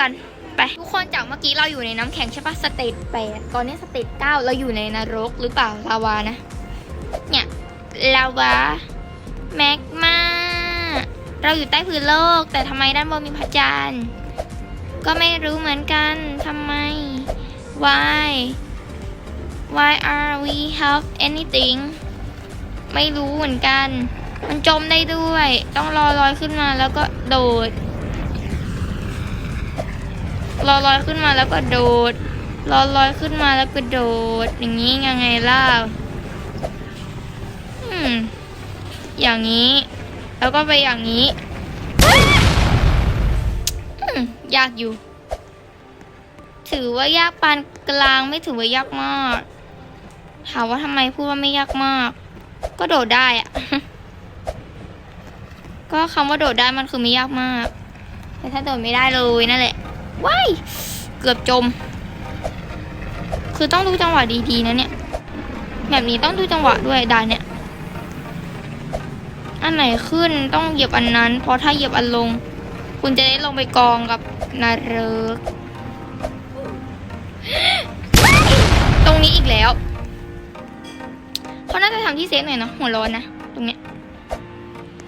กันไปทุกคนจากเมื่อกี้เราอยู่ในน้ำแข็งใช่ปะสเตจแปดตอนนี้สเตจเก้าเราอยู่ในนรกหรือเปล่าลาวานะ เนี่ยลาวาแมกมาเราอยู่ใต้พื้นโลก แต่ทำไมด้านบนมีพระจันทร์ก็ไม่รู้เหมือนกันทำไม why why are we have anything ไม่รู้เหมือนกัน มันจมได้ด้วย ต้องรอลอยขึ้นมาแล้วก็โดด รอลอยขึ้นมาแล้วก็โดดรอลอยขึ้นมาแล้วก็โดด อย่างนี้ยังไงล่ะอืมอย่างนี้ แล้วก็ไปอย่างนี้ยากอยู่ ถือว่ายากปานกลางไม่ถือว่ายากมาก ถามว่าทำไมพูดว่าไม่ยากมาก ก็โดดได้อะก็คำว่าโดดได้มันคือไม่ยากมาก แต่ถ้าโดดไม่ได้เลยนั่นแหละ ว้ายเกือบจม คือต้องดูจังหวะดีๆนะเนี่ย แบบนี้ต้องดูจังหวะด้วยด่านเนี่ย อันไหนขึ้นต้องเหยียบอันนั้น เพราะถ้าเหยียบอันลง คุณจะได้ลงไปกองกับนรกตรงนี้อีกแล้วเขาน่าจะทำที่เซฟหน่อยเนาะหัวร้อนนะตรงเนี้ย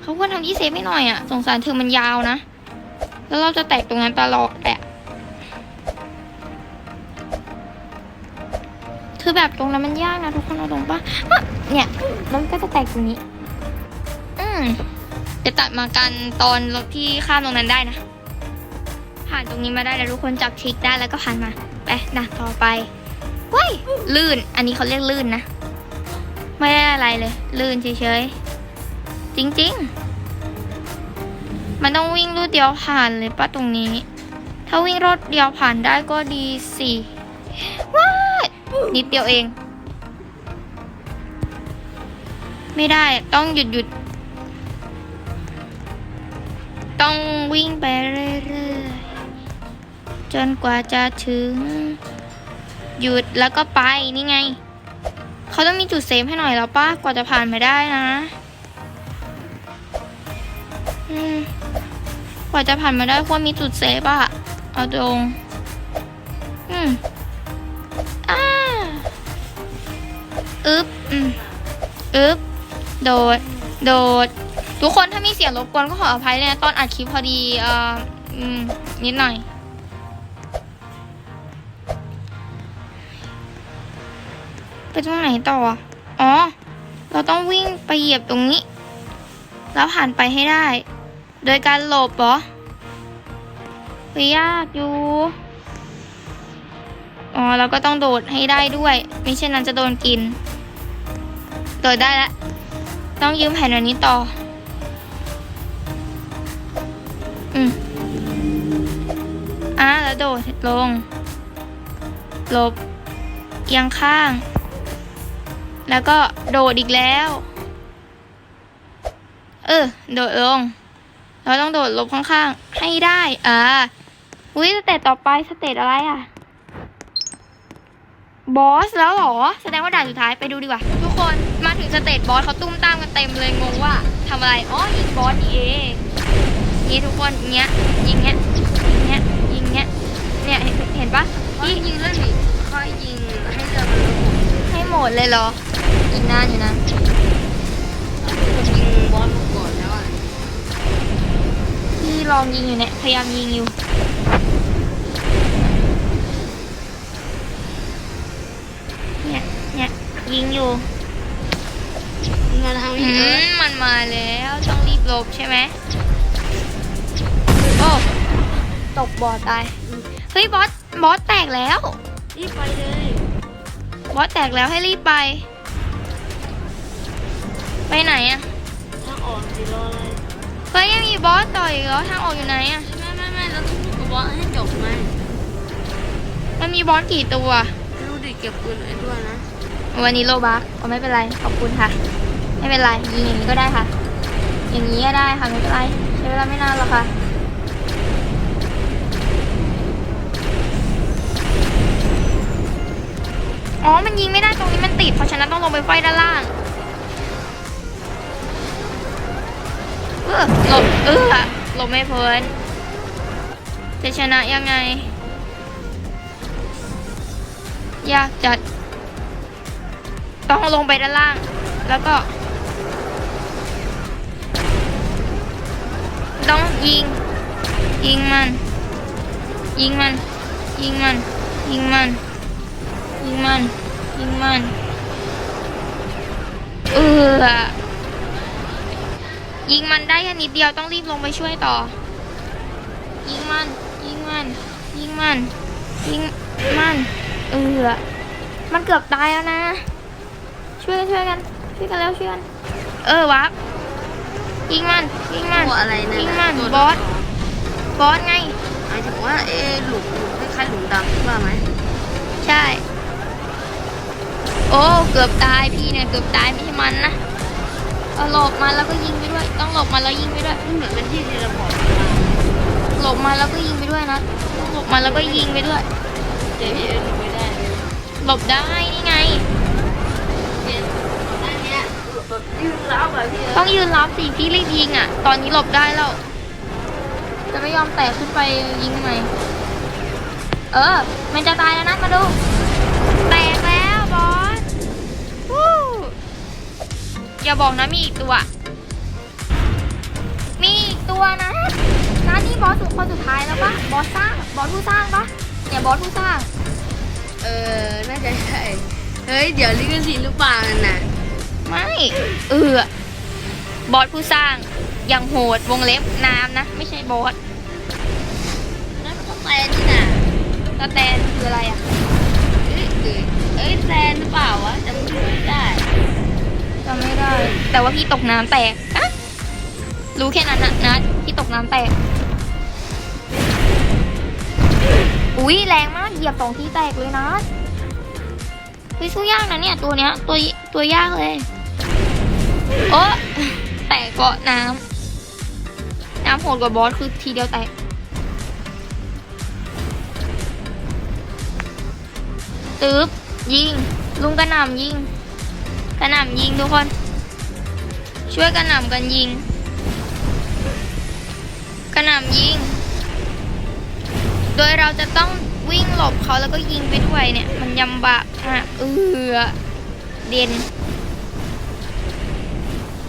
เขาควรทำที่เซฟให้หน่อยอะสงสารเธอมันยาวนะ แล้วเราจะแตกตรงนั้นตลอดแหละ คือแบบตรงนั้นมันยากนะทุกคนเอาตรงปะเนี่ย มันก็จะแตกตรงนี้ อืมจะตัดมากันตอนรถที่ข้ามตรงนั้นได้นะ ผ่านตรงนี้มาได้แล้วทุกคนจับทริกได้แล้วก็ผ่านมา ไปนะต่อไปว้ายลื่น อันนี้เขาเรียกลื่นนะ ไม่ได้อะไรเลย ลื่นเฉยๆ จริงๆ มันต้องวิ่งรถเดียวผ่านเลยปะตรงนี้ ถ้าวิ่งรถเดียวผ่านได้ก็ดีสิว้า นิดเดียวเอง ไม่ได้ต้องหยุดหยุด ต้องวิ่งไปเรื่อยๆ จนกว่าจะถึง หยุดแล้วก็ไปนี่ไง เขาต้องมีจุดเซฟให้หน่อยแล้วป้ากว่าจะผ่านมาได้นะอืมกว่าจะผ่านมาได้ควรมีจุดเซฟอะเอาตรง อืม อึ๊บอืมอึ๊บโดด โดด ทุกคนถ้ามีเสียงรบกวนก็ขออภัยเลยนะตอนอัดคลิปพอดีเอ่ออืมนิดหน่อย ไปตรงไหนต่อ อ๋อ เราต้องวิ่งไปเหยียบตรงนี้ แล้วผ่านไปให้ได้ โดยการหลบเหรอไปยากอยู่ อ๋อ เราก็ต้องโดดให้ได้ด้วย ไม่เช่นนั้นจะโดนกิน โดดได้แล้วต้องยืมแผ่นอันนี้ต่อ อืมอะแล้วโดดลง ลบเอียงข้าง แล้วก็โดดอีกแล้ว เออ โดดลง เราต้องโดดลบข้างๆ ให้ได้ อ่าอุ้ยสเตจต่อไปสเตจอะไรอะ บอสแล้วเหรอ แสดงว่าด่านสุดท้ายไปดูดีกว่า ทุกคนมาถึงสเตจบอสเขาตุ้มตามกันเต็มเลยงงว่าทำอะไรอ๋อยิงบอสนี่เองนี่ทุกคนเงี้ยยิงเงี้ยยิงเงี้ยยิงเงี้ยเนี่ยเห็นเห็นปะค่อยยิงแล้วนี่ค่อยยิงให้เรือมันระเบิดให้หมดเลยเหรออีกนานอยู่นะผมยิงบอสมาก่อนแล้วอะพี่ลองยิงอยู่เนี่ยพยายามยิงอยู่เนี่ย เนี่ยยิงอยู่มาทางอืนี้เออมมันมาแล้วต้องรีบหลบใช่ไหมโอ้ตกบ่อตายเฮ้ยบอสบอสแตกแล้ว รีบไปเลยบอสแตกแล้วให้รีบไป ไปไหนอะทางออกสิรออะไรเฮ้ยยังมีบอสต่ออีกเหรอทางออกอยู่ไหนอะไม่ไม่ไม่เราต้องอยู่กับบอสให้จบไหมมันมีบอสกี่ตัวรู้ดิเก็บปืนไว้ด้วยนะ วันนี้โลบักก็ไม่เป็นไร ขอบคุณค่ะ ไม่เป็นไรยิงอย่างนี้ก็ได้ค่ะ อย่างนี้ก็ได้ค่ะไม่เป็นไรใช้เวลาไม่นานหรอกค่ะอ๋อ มันยิงไม่ได้ตรงนี้มันติด เพราะฉะนั้นต้องลงไปไฟด้านล่าง เออหลบเออหลบไม่พ้น จะชนะยังไง ยากจัด ต้องลงไปด้านล่าง แล้วก็ต้องยิง ยิงมัน ยิงมัน ยิงมัน ยิงมัน ยิงมัน ยิงมัน เออยิงมันได้แค่นิดเดียวต้องรีบลงไปช่วยต่อ ยิงมัน ยิงมัน ยิงมัน ยิงมัน เออ มันเกือบตายแล้วนะ ช่วยกันช่วยกันช่วยกันแล้วช่วยกัน เออวับยิงมันยิงมันตัวอะไรนะยิงมันตัวบอสบอสไงหมายถึงว่าเอ๊ะหลุมหลุมคล้ายๆหลุมดำว่าไหมใช่ โอ้เกือบตายพี่เนี่ยเกือบตายไม่ใช่มันนะเอาหลบมาแล้วก็ยิงไปด้วย ต้องหลบมาแล้วยิงไปด้วยมันเหมือนเป็นที่ที่เราบอกหลบมาแล้วก็ยิงไปด้วยนะต้องหลบมาแล้วก็ยิงไปด้วยเดี๋ยวพี่เอ็นไม่ได้หลบได้นี่ไง เนี้ยแบบยืนรับแบบพี่เอ็นต้องยืนรับสิพี่รีบยิงอะ ตอนนี้หลบได้แล้ว จะไม่ยอมแตะขึ้นไปยิงทำไมเออ มันจะตายแล้วนะมาดู แตกแล้วบอสวู้อย่าบอกนะมีอีกตัว มีอีกตัวนะนะนี่บอสสุดคนสุดท้ายแล้วปะบอสสร้าง บอสผู้สร้างปะเนี่ยบอสผู้สร้าง เออ น่าจะใช่ เฮ้ย เดี๋ยวลิขสิทธิ์หรือเปล่านั่นน่ะ ไม่ เออบอสผู้สร้างอย่างโหดวงเล็บน้ำนะ ไม่ใช่บอสนั่นมันก็แซนนี่น่ะสแตนคืออะไรอะ เอ้ยเอ้ยเอ้ยแซนหรือเปล่าวะจำชื่อไม่ได้จำไม่ได้ แต่ว่าพี่ตกน้ำแตกอะรู้แค่นั้นนะนะพี่ตกน้ำแตก อุ้ยแรงมากเหยียบสองทีแตกเลยนะเฮ้ยสู้ยากนะเนี่ยตัวเนี้ยตัวตัวยากเลย โอ้แตกเกาะน้ำ น้ำโหดกว่าบอสคือทีเดียวแตก ตึ๊บ ยิง ลุงกระหน่ำยิง กระหน่ำยิงทุกคน ช่วยกระหน่ำกันยิง กระหน่ำยิง โดยเราจะต้องวิ่งหลบเขาแล้วก็ยิงไปด้วยเนี่ย มันยำบากมากเออเด่น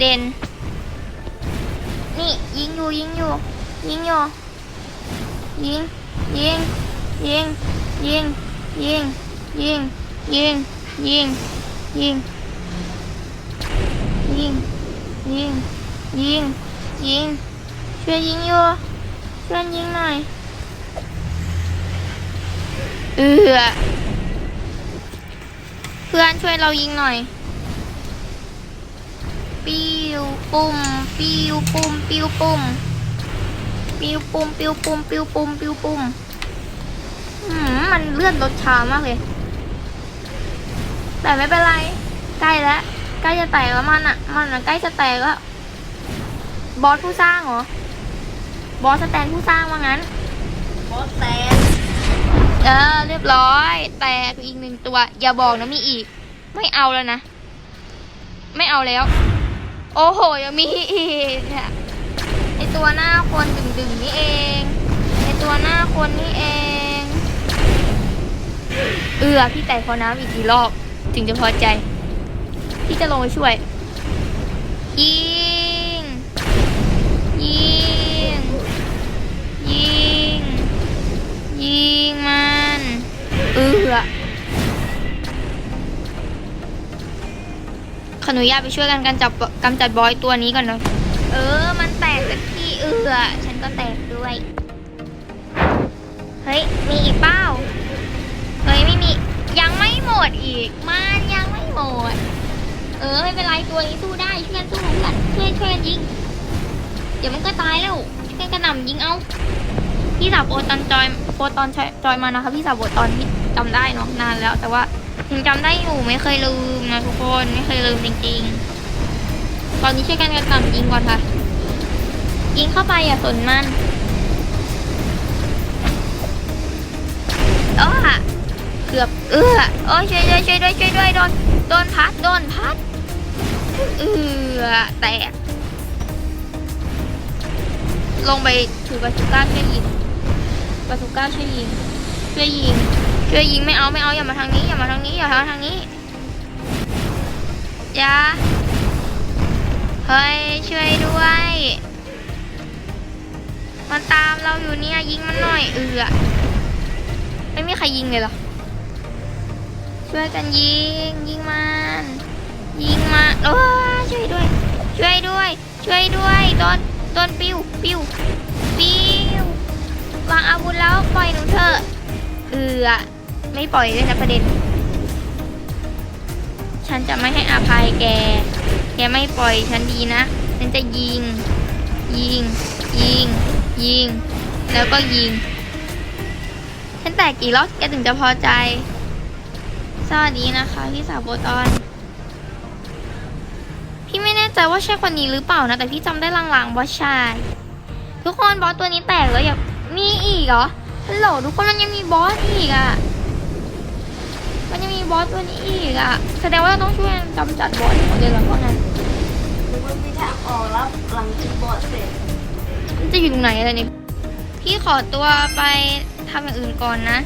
เด่น นี่ยิงอยู่ยิงอยู่ยิงอยู่ยิงยิงยิงยิงยิงยิงยิงยิงยิงยิงยิงยิงยิงช่วยยิงอยู่ช่วยยิงหน่อยเออเพื่อนช่วยเรายิงหน่อย ปิ้วปุ่มปิ้วปุ่มปิ้วปุ่มปิ้วปุ่มปิ้วปุ่มปิ้วปุ่มปิ้วปุ่มอืมมันเลื่อนรถช้ามากเลย แต่ไม่เป็นไร ใกล้แล้วใกล้จะแตกแล้วมันอะ มันอะใกล้จะแตกแล้วบอสผู้สร้างเหรอบอสสแตนผู้สร้างว่างั้นบอสแซนเออเรียบร้อย แตกอีกหนึ่งตัว อย่าบอกนะมีอีก ไม่เอาแล้วนะ ไม่เอาแล้ว โอ้โห ยังมีอีกอะไอตัวหน้าคนดึงดึงนี่เองไอตัวหน้าคนนี่เอง เออพี่แต่พอน้ำอีกกี่รอบ ถึงจะพอใจ พี่จะลงไปช่วยยิ ออนุญาตไปช่วยกันกันจับกำจัดบอยตัวนี้ก่อนนะเออ มันแตกสักทีเออฉันก็แตกด้วย เฮ้ย มีอีกเป้าเฮ้ยไม่มี ยังไม่หมดอีก มันยังไม่หมด เออไม่เป็นไรตัวนี้สู้ได้ช่วยกันสู้เพื่อนช่วยช่วยกันยิง เดี๋ยวมันก็ตายแล้วช่วยกันกระหน่ำยิงเอาพี่สาวโปรตอนจอยโปรตอนจอยมานะคะพี่สาวโปรตอนที่จำได้เนาะนานแล้ว แต่ว่า ยังจำได้อยู่ไม่เคยลืมนะทุกคนไม่เคยลืมจริงๆ ตอนนี้ช่วยกันกระหน่ำยิงก่อนค่ะ ยิงเข้าไปอย่าสนมันโอ้อะเกือบเออโอ้ยช่วยด้วยช่วยด้วยช่วยด้วยโดนโดนพัดโดนพัดเออแตกลงไปถือบาชูก้าช่วยยิงบาซูก้าช่วยยิงช่วยยิง ช่วยยิงไม่เอาไม่เอาอย่ามาทางนี้อย่ามาทางนี้อย่ามาทางนี้อย่าเฮ้ยช่วยด้วย มันตามเราอยู่เนี่ยยิงมันหน่อยเอือไม่มีใครยิงเลยหรอช่วยกันยิงยิงมันยิงมันโอ้ช่วยด้วย ช่วยด้วย ช่วยด้วยโดนโดนปิ้วปิ้วปิ้ววางอาวุธแล้วปล่อยหนูเถอะเอือ ไม่ปล่อยเลยนะประเด็น ฉันจะไม่ให้อภัยแก แกไม่ปล่อยฉันดีนะ ฉันจะยิง ยิง ยิง ยิง แล้วก็ยิง ฉันแตกกี่รอบแกถึงจะพอใจ สวัสดีนะคะพี่สาวโบตอน พี่ไม่แน่ใจว่าใช่คนนี้หรือเปล่านะ แต่พี่จำได้ลางๆว่าใช่ทุกคนบอสตัวนี้แตกแล้วอย่ามีอีกเหรอฮัลโหลทุกคนมันยังมีบอสอีกอะ่ะ มันยังมีบอสตัวนี้อีกอะแสดงว่าเราต้องช่วยกำจัดบอสหมดเลยเหรอพวกนั้นหรือว่ามีทางออกแล้วหลังจากบอดเสร็จมันจะอยู่ตรงไหนอะไรเนี่ยพี่ขอตัวไปทำอย่างอื่นก่อนนะ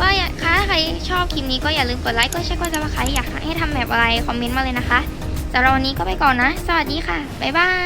ว่าอยากถ้าใครชอบคลิปนี้ก็อย่าลืมกดไลค์กดแชร์กดซับสไครต์อยากให้ทำแบบอะไรคอมเมนต์มาเลยนะคะสำหรับวันนี้ก็ไปก่อนนะ สวัสดีค่ะ บ๊ายบาย